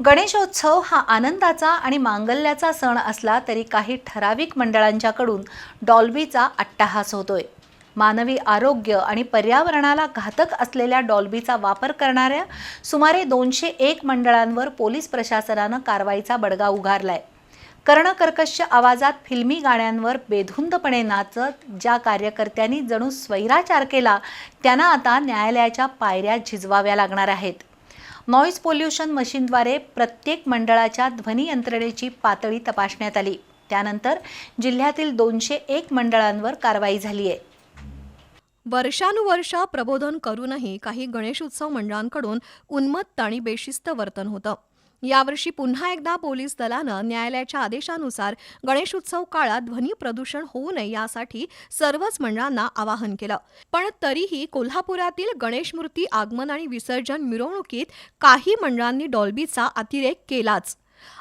गणेशोत्सव हा आनंदाचा आणि मांगल्याचा सण असला तरी काही ठराविक मंडळांच्याकडून डॉल्बीचा अट्टाहास होतोय. मानवी आरोग्य आणि पर्यावरणाला घातक असलेल्या डॉल्बीचा वापर करणाऱ्या सुमारे दोनशे एक मंडळांवर पोलीस प्रशासनानं कारवाईचा बडगा उगारलाय. कर्णकर्कश आवाजात फिल्मी गाण्यांवर बेधुंदपणे नाचत ज्या कार्यकर्त्यांनी जणू स्वैराचार केला त्यांना आता न्यायालयाच्या पायऱ्या झिजवाव्या लागणार आहेत. नॉईज पोल्युशन मशीनद्वारे प्रत्येक मंडळाच्या ध्वनी यंत्रणेची पातळी तपासण्यात आली. त्यानंतर जिल्ह्यातील दोनशे एक मंडळांवर कारवाई झाली आहे. वर्षानुवर्ष प्रबोधन करूनही काही गणेशोत्सव मंडळांकडून उन्मत्त आणि बेशिस्त वर्तन होतं. यावर्षी पुन्हा एकदा पोलीस दलानं न्यायालयाच्या आदेशानुसार गणेशोत्सव काळात ध्वनी प्रदूषण होऊ नये यासाठी सर्वच मंडळांना आवाहन केलं. पण तरीही कोल्हापुरातील गणेश मूर्ती आगमन आणि विसर्जन मिरवणुकीत काही मंडळांनी डॉल्बीचा अतिरेक केलाच.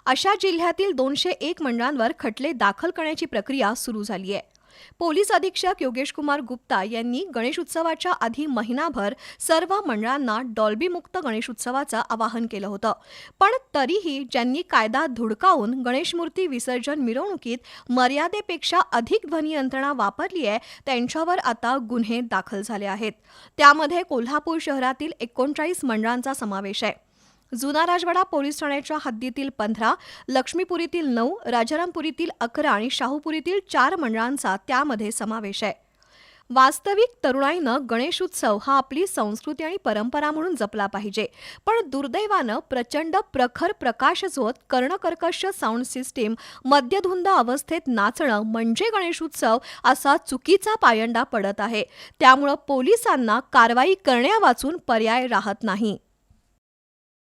अशा जिल्ह्यातील दोनशे एक मंडळांवर खटले दाखल करण्याची प्रक्रिया सुरू झाली आहे पोलीस अधीक्षक योगेश कुमार गुप्ता यांनी गणेशोत्सवाच्या आधी महिनाभर सर्व मंडळांना डॉल्बीमुक्त गणेशोत्सवाचं आवाहन केलं होतं. पण तरीही ज्यांनी कायदा धुडकावून गणेशमूर्ती विसर्जन मिरवणुकीत मर्यादेपेक्षा अधिक ध्वनी यंत्रणा वापरली आहे त्यांच्यावर आता गुन्हे दाखल झाले आहेत. त्यामध्ये कोल्हापूर शहरातील एकोणचाळीस मंडळांचा समावेश आहे. जुना राजवाडा पोलीस ठाण्याच्या हद्दीतील पंधरा लक्ष्मीपुरीतील नऊ राजारामपुरीतील अकरा आणि शाहूपुरीतील चार मंडळांचा त्यामध्ये समावेश आहे. वास्तविक तरुणाईनं गणेशोत्सव हा आपली संस्कृती आणि परंपरा म्हणून जपला पाहिजे. पण दुर्दैवानं प्रचंड प्रखर प्रकाश झोत कर्णकर्कश साऊंड सिस्टीम मद्यधुंद अवस्थेत नाचणं म्हणजे गणेशोत्सव असा चुकीचा पायंडा पडत आहे. त्यामुळं पोलिसांना कारवाई करण्यावाचून पर्याय राहत नाही.